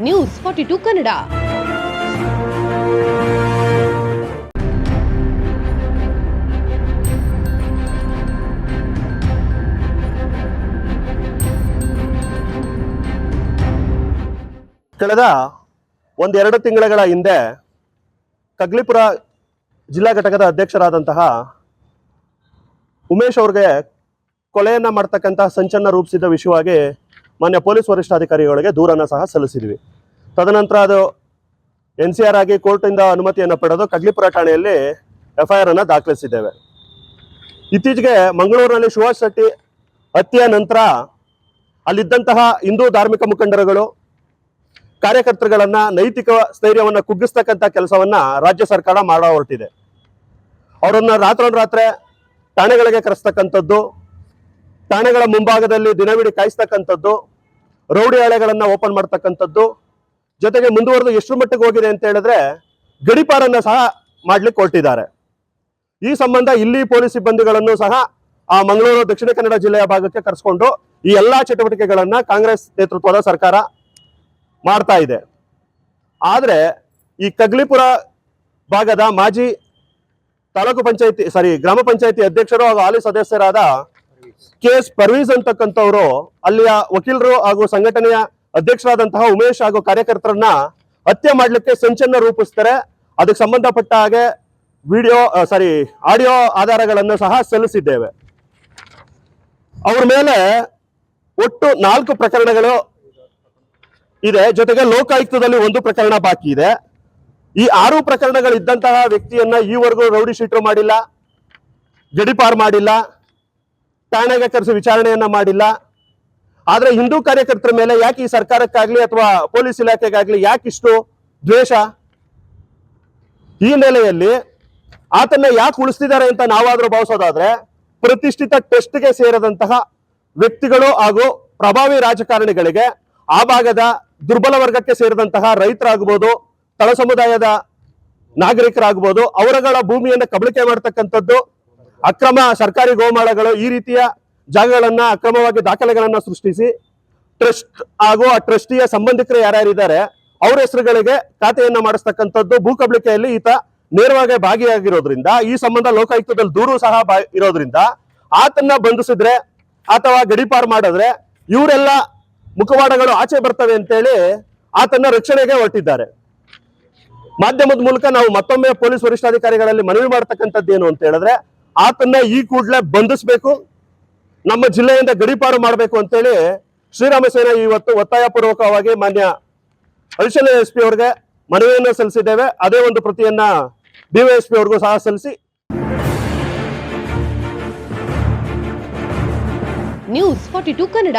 News forty to Kannada ಕಳೆದ ಒಂದೆರಡು ತಿಂಗಳ ಹಿಂದೆ ಕಗ್ಲಿಪುರ ಜಿಲ್ಲಾ ಘಟಕದ ಅಧ್ಯಕ್ಷರಾದಂತಹ ಉಮೇಶ್ ಅವ್ರಿಗೆ ಕೊಲೆಯನ್ನು ಮಾಡ್ತಕ್ಕಂತಹ ಸಂಚನ್ನ ರೂಪಿಸಿದ ವಿಷಯವಾಗಿ ಮಾನ್ಯ ಪೊಲೀಸ್ ವರಿಷ್ಠಾಧಿಕಾರಿಗಳಿಗೆ ದೂರನ್ನು ಸಹ ಸಲ್ಲಿಸಿದ್ವಿ. ತದನಂತರ ಅದು ಎನ್ ಸಿ ಆರ್ ಆಗಿ ಕೋರ್ಟಿಂದ ಅನುಮತಿಯನ್ನು ಪಡೆದು ಕಗ್ಲಿಪುರ ಠಾಣೆಯಲ್ಲಿ ಎಫ್ ಅನ್ನ ದಾಖಲಿಸಿದ್ದೇವೆ. ಇತ್ತೀಚೆಗೆ ಮಂಗಳೂರಿನಲ್ಲಿ ಸುಭಾಷ್ ಶೆಟ್ಟಿ ಹತ್ಯೆಯ ನಂತರ ಅಲ್ಲಿದ್ದಂತಹ ಹಿಂದೂ ಧಾರ್ಮಿಕ ಮುಖಂಡರುಗಳು, ಕಾರ್ಯಕರ್ತರುಗಳನ್ನ ನೈತಿಕ ಸ್ಥೈರ್ಯವನ್ನು ಕುಗ್ಗಿಸ್ತಕ್ಕಂಥ ಕೆಲಸವನ್ನ ರಾಜ್ಯ ಸರ್ಕಾರ ಮಾಡ ಹೊರಟಿದೆ. ಅವರನ್ನು ರಾತ್ರೋರಾತ್ರಿ ಠಾಣೆಗಳಿಗೆ ಕರೆಸ್ತಕ್ಕಂಥದ್ದು, ಠಾಣೆಗಳ ಮುಂಭಾಗದಲ್ಲಿ ದಿನವಿಡೀ ಕಾಯಿಸ್ತಕ್ಕಂಥದ್ದು ರೌಡಿ ಹಾಳೆಗಳನ್ನ ಓಪನ್ ಮಾಡ್ತಕ್ಕಂಥದ್ದು. ಜೊತೆಗೆ ಮುಂದುವರೆದು ಎಷ್ಟು ಮಟ್ಟಿಗೆ ಹೋಗಿದೆ ಅಂತ ಹೇಳಿದ್ರೆ ಗಡಿಪಾರನ್ನ ಸಹ ಮಾಡ್ಲಿಕ್ಕೆ ಹೊರಟಿದ್ದಾರೆ. ಈ ಸಂಬಂಧ ಇಲ್ಲಿ ಪೊಲೀಸ್ ಸಿಬ್ಬಂದಿಗಳನ್ನು ಸಹ ಆ ಮಂಗಳೂರು, ದಕ್ಷಿಣ ಕನ್ನಡ ಜಿಲ್ಲೆಯ ಭಾಗಕ್ಕೆ ಕರೆಸ್ಕೊಂಡು ಈ ಎಲ್ಲಾ ಚಟುವಟಿಕೆಗಳನ್ನ ಕಾಂಗ್ರೆಸ್ ನೇತೃತ್ವದ ಸರ್ಕಾರ ಮಾಡ್ತಾ ಇದೆ. ಆದ್ರೆ ಈ ಕಗ್ಲಿಪುರ ಭಾಗದ ಮಾಜಿ ತಾಲೂಕು ಪಂಚಾಯತಿ ಸಾರಿ ಗ್ರಾಮ ಪಂಚಾಯತಿ ಅಧ್ಯಕ್ಷರು ಹಾಗೂ ಹಾಲಿ ಸದಸ್ಯರಾದ ಕೆ ಎಸ್ ಪರ್ವೀಸ್ ಅಂತಕ್ಕಂಥವ್ರು ಅಲ್ಲಿಯ ವಕೀಲರು ಹಾಗೂ ಸಂಘಟನೆಯ ಅಧ್ಯಕ್ಷರಾದಂತಹ ಉಮೇಶ್ ಹಾಗೂ ಕಾರ್ಯಕರ್ತರನ್ನ ಹತ್ಯೆ ಮಾಡ್ಲಿಕ್ಕೆ ಸಂಚನ್ನ ರೂಪಿಸ್ತಾರೆ. ಅದಕ್ಕೆ ಸಂಬಂಧಪಟ್ಟ ಹಾಗೆ ವಿಡಿಯೋ ಸಾರಿ ಆಡಿಯೋ ಆಧಾರಗಳನ್ನು ಸಹ ಸಲ್ಲಿಸಿದ್ದೇವೆ. ಅವ್ರ ಮೇಲೆ ಒಟ್ಟು ನಾಲ್ಕು ಪ್ರಕರಣಗಳು ಇದೆ. ಜೊತೆಗೆ ಲೋಕಾಯುಕ್ತದಲ್ಲಿ ಒಂದು ಪ್ರಕರಣ ಬಾಕಿ ಇದೆ. ಈ ಆರು ಪ್ರಕರಣಗಳಿದ್ದಂತಹ ವ್ಯಕ್ತಿಯನ್ನ ಈವರೆಗೂ ರೌಡಿ ಶೀಟರ್ ಮಾಡಿಲ್ಲ ಗಡಿಪಾರ್ ಮಾಡಿಲ್ಲ. ಠಾಣೆಗೆ ಕರೆಸಿ ವಿಚಾರಣೆಯನ್ನ ಮಾಡಿಲ್ಲ. ಆದ್ರೆ ಹಿಂದೂ ಕಾರ್ಯಕರ್ತರ ಮೇಲೆ ಯಾಕೆ ಈ ಸರ್ಕಾರಕ್ಕಾಗ್ಲಿ ಅಥವಾ ಪೊಲೀಸ್ ಇಲಾಖೆಗಾಗ್ಲಿ ಯಾಕೆ ಇಷ್ಟು ದ್ವೇಷ? ಈ ನೆಲೆಯಲ್ಲಿ ಆತನ್ನ ಯಾಕೆ ಉಳಿಸ್ತಿದ್ದಾರೆ ಅಂತ ನಾವಾದ್ರೂ ಭಾವಿಸೋದಾದ್ರೆ ಪ್ರತಿಷ್ಠಿತ ಟೆಸ್ಟ್ಗೆ ಸೇರದಂತಹ ವ್ಯಕ್ತಿಗಳು ಹಾಗೂ ಪ್ರಭಾವಿ ರಾಜಕಾರಣಿಗಳಿಗೆ ಆ ಭಾಗದ ದುರ್ಬಲ ವರ್ಗಕ್ಕೆ ಸೇರಿದಂತಹ ರೈತರಾಗ್ಬೋದು, ತಳ ಸಮುದಾಯದ ನಾಗರಿಕರಾಗ್ಬೋದು, ಅವರಗಳ ಭೂಮಿಯನ್ನು ಕಬಳಿಕೆ ಮಾಡ್ತಕ್ಕಂಥದ್ದು ಅಕ್ರಮ ಸರ್ಕಾರಿ ಗೋಮಾಳಗಳು ಈ ರೀತಿಯ ಜಾಗಗಳನ್ನ ಅಕ್ರಮವಾಗಿ ದಾಖಲೆಗಳನ್ನ ಸೃಷ್ಟಿಸಿ, ಟ್ರಸ್ಟ್ ಹಾಗೂ ಆ ಟ್ರಸ್ಟಿಯ ಸಂಬಂಧಿಕರು ಯಾರ್ಯಾರಿದ್ದಾರೆ, ಅವ್ರ ಹೆಸರುಗಳಿಗೆ ಖಾತೆಯನ್ನ ಮಾಡಿಸ್ತಕ್ಕಂಥದ್ದು ಭೂ ಕಬಳಿಕೆಯಲ್ಲಿ ಈತ ನೇರವಾಗಿ ಭಾಗಿಯಾಗಿರೋದ್ರಿಂದ, ಈ ಸಂಬಂಧ ಲೋಕಾಯುಕ್ತದಲ್ಲಿ ದೂರು ಸಹ ಇರೋದ್ರಿಂದ, ಆತನ್ನ ಬಂಧಿಸಿದ್ರೆ ಅಥವಾ ಗಡಿಪಾರು ಮಾಡಿದ್ರೆ ಇವರೆಲ್ಲ ಮುಖವಾಡಗಳು ಆಚೆ ಬರ್ತವೆ ಅಂತೇಳಿ ಆತನ್ನ ರಕ್ಷಣೆಗೆ ಹೊರಟಿದ್ದಾರೆ. ಮಾಧ್ಯಮದ ಮೂಲಕ ನಾವು ಮತ್ತೊಮ್ಮೆ ಪೊಲೀಸ್ ವರಿಷ್ಠಾಧಿಕಾರಿಗಳಲ್ಲಿ ಮನವಿ ಮಾಡ್ತಕ್ಕಂಥದ್ದು ಏನು ಅಂತ ಹೇಳಿದ್ರೆ ಆತನ್ನ ಈ ಕೂಡಲೇ ಬಂಧಿಸಬೇಕು, ನಮ್ಮ ಜಿಲ್ಲೆಯಿಂದ ಗಡಿಪಾರು ಮಾಡಬೇಕು ಅಂತೇಳಿ ಶ್ರೀರಾಮ ಸೇನೆ ಇವತ್ತು ಒತ್ತಾಯ ಪೂರ್ವಕವಾಗಿ ಮಾನ್ಯ ಅಡಿಷನಲ್ ಎಸ್ ಪಿ ಅವರಿಗೆ ಮನವಿಯನ್ನು ಸಲ್ಲಿಸಿದ್ದೇವೆ. ಅದೇ ಒಂದು ಪ್ರತಿಯನ್ನ ಡಿವೈಎಸ್ಪಿ ಅವ್ರಿಗೂ ಸಹ ಸಲ್ಲಿಸಿ. News forty to Kannada